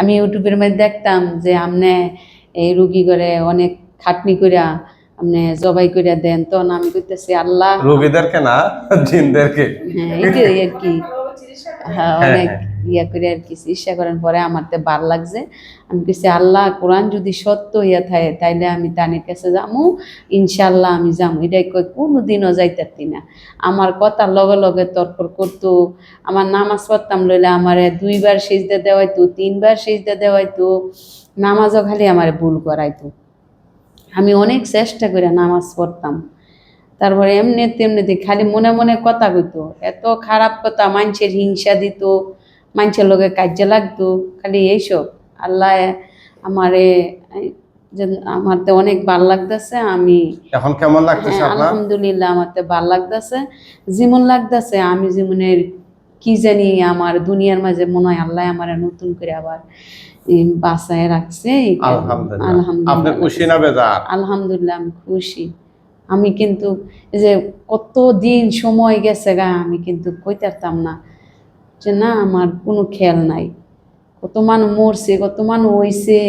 আমি ইউটিউবের মধ্যে দেখতাম যে আমনে এই রুগী করে অনেক খাটনি কইরা আপনি জবাই কইরা দেন তখন আমি কইতেছি আল্লাহ রুগীদেরকে না জিনদেরকে? হ্যাঁ এটাই আর কি। হ্যাঁ হ্যাঁ, অনেক হ্যাঁ। ইয়া করে আর কি চিকিৎসা করেন পরে আমার তো বার লাগছে। আমি কিছু আল্লাহ কোরআন যদি সত্য হইয়া থাকে তাইলে আমি তানির কাছে যামু ইনশাল্লাহ আমি যামু। এটাই কই কোনোদিনও যাইতারতি না। আমার কথার লগে লগে তর্ক করতো আমার নামাজ পড়তাম লইলে আমার দুইবার সেজদা দেওয়াইতো তিনবার সেজদা দেওয়াইতো নামাজও খালি আমার ভুল করাইতো। আমি অনেক চেষ্টা করে নামাজ পড়তাম। তারপরে এমনি তেমনিতে খালি মনে মনে কথা কইতো। এত খারাপ কথা মানুষের হিংসা দিত মানুষের লোকে কাজে লাগতো। খালি এইসব। আল্লাহ আমারে আমার তো অনেক ভালো লাগতেছে আমি এখন কেমন লাগতেছে হ্যাঁ, আলহামদুলিল্লাহ আমার তো ভালো লাগতেছে। যেমন লাগতেছে আমি যেমনের কি জানি আমার দুনিয়ার মাঝে মনে হয় আল্লাহ আমার নতুন করে আবার বাসায় রাখছে। আলহামদুলিল্লাহ। আলহামদুলিল্লাহ আমি খুশি। আমি কিন্তু যে কত দিন সময় গেছে গা, আমি কিন্তু কইতারতাম না যে না, আমার কোনো খেয়াল নাই। কত মানুষ মরছে, কত মানুষ হইছে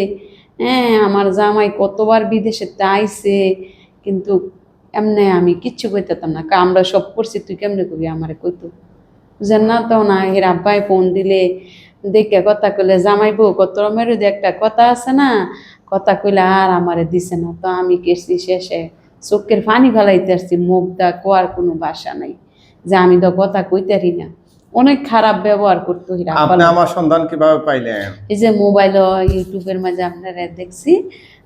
হ্যাঁ আমার জামাই কতবার বিদেশে আইছে, কিন্তু এমনি আমি কিচ্ছু কইতাম না। আমরা সব করছি, তুই কেমনে কবি আমারে কইতো? যে না তো না, এর আব্বাই ফোন দিলে দেখে কথা কইলে, জামাই বউ, কত মেরুদে একটা কথা আছে না, কথা কইলে আর আমারে দিছে না। তো আমি কেছি শেষে চোখের পানি ফেলাইতে আসছি মুখ দা কোয়ার কোনো বাসা নাই। যে আমি তো কথা কইতারি না। অনেক খারাপ ব্যবহার করতো আপনি আমার সন্ধান কীভাবে পাইলেন? এই যে মোবাইল ইউটিউবের মাঝে আপনারা দেখছি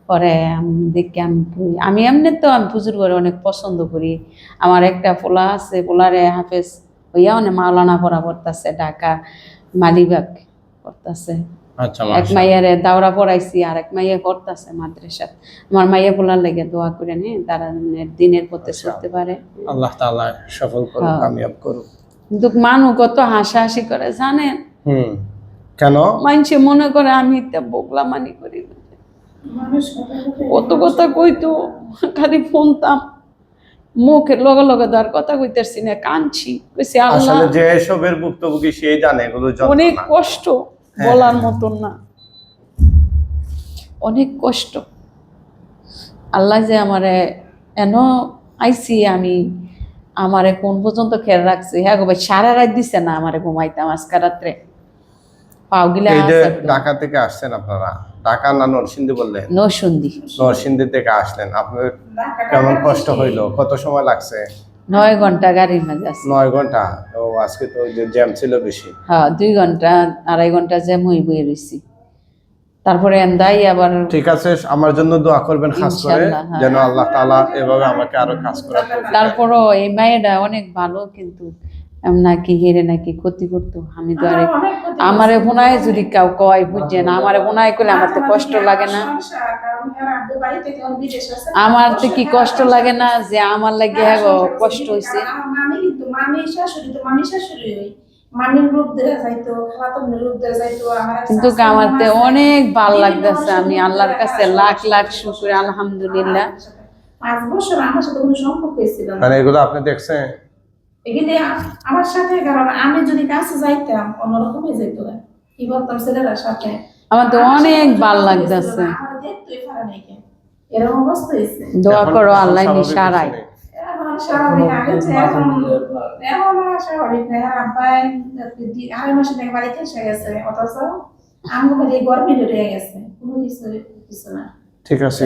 পরে আমি দেখি আমি আমি এমনি তো আমি পুজোর করে অনেক পছন্দ করি। আমার একটা পোলা আছে পোলারে হাফেজ হইয়া অনেক মাওলানা পড়া পড়তেছে ঢাকা মালিবাগ পড়তেছে এক মাশাআল্লাহ। মাইয়ারে দাওরা পড়াইছি আর এক মাইয়া পড়তেছে মাদ্রাসা আমার মাইয়া পোলার লেগে দোয়া করে নে তারা দিনের পথে চলতে পারে। আল্লাহ তাআলা সফল করুক হ্যাঁ। কামিয়াব করুক। কিন্তু মানুষ কত হাসাহাসি করে জানেন? হুম কেন? মানুষে মনে করে আমি তা বগলা মানি করি। কত কথা কইতো খালি ফোনতাম মুখের লগে লগে তার কথা কইতেছি না কাঁদছি। কইছি আল্লাহ। আসলে যে এসবের ভুক্তভোগী সেই জানে এগুলো অনেক কষ্ট। হ্যাঁ, বলার হ্যাঁ। মতন না। অনেক কষ্ট। আল্লাহ যে আমারে এন আইছি আমি আমারে কোন পর্যন্ত খেয়াল রাখছি? হ্যাঁ গো ভাই সারা রাত দিছে না আমারে ঘুমাইতাম আজকে রাত্রে। পাও গিলা এই যে ঢাকা থেকে আসছেন আপনারা ঢাকা না নরসিংদী বললেন? নৌসুন্দি নরসিংদী থেকে আসলেন। আপনার কেমন কষ্ট হইল? কত সময় লাগছে? নয় ঘণ্টা গাড়ির মাঝে আছে নয় ঘণ্টা ও আজকে তো জ্যাম ছিল বেশি হ্যাঁ দুই ঘণ্টা আড়াই ঘণ্টা জ্যাম হয়ে বয়ে রয়েছি তারপরে এন্দাই আবার ঠিক আছে আমার জন্য দোয়া করবেন খাস করে হ্যাঁ। যেন আল্লাহ তাআলা এভাবে আমাকে আরও কাজ করার। তারপরও এই মায়েরা অনেক ভালো কিন্তু নাকি হেরে নাকি ক্ষতি করতো আমি তো আরে আমারে বোনায় যদি কেউ কয় বুঝছে না আমার বোনায় করলে আমার তো কষ্ট লাগে না। আমার তো কি কষ্ট লাগে না যে আমার লাগে হ্যাঁ কষ্ট হয়েছে কিন্তু মামি শাশুড়ি তো মামি শাশুড়ি হই মামির রূপ দেখা যাইতো খালাতনের রূপ দেখা যাইতো আমার এক কিন্তু শাশুড়ি আমার তো অনেক ভালো লাগতেছে আমি আল্লাহর কাছে লাখ লাখ শুক্র আলহামদুলিল্লাহ। পাঁচ বছর আমার সাথে কোনো সম্পর্ক ছিল মানে এগুলো আপনি দেখছেন? এখানে আমার সাথে কারণ আমি যদি কাছে যাইতাম অন্যরকম হয়ে যেত কি বলতাম ছেলেরা সাথে? আমার তো অনেক ভালো লাগতেছে। এরকম অবস্থা হয়েছে। দোয়া করো আল্লাহ স্বাভাবিক এখন এখন স্বাভাবিক না। আব্বাই আড়াই মাসে নাকি বাড়িতে এসে গেছে অথচ আমার বাড়ি গরমে ধরে গেছে। কোনো কিছু কিছু না। ঠিক আছে।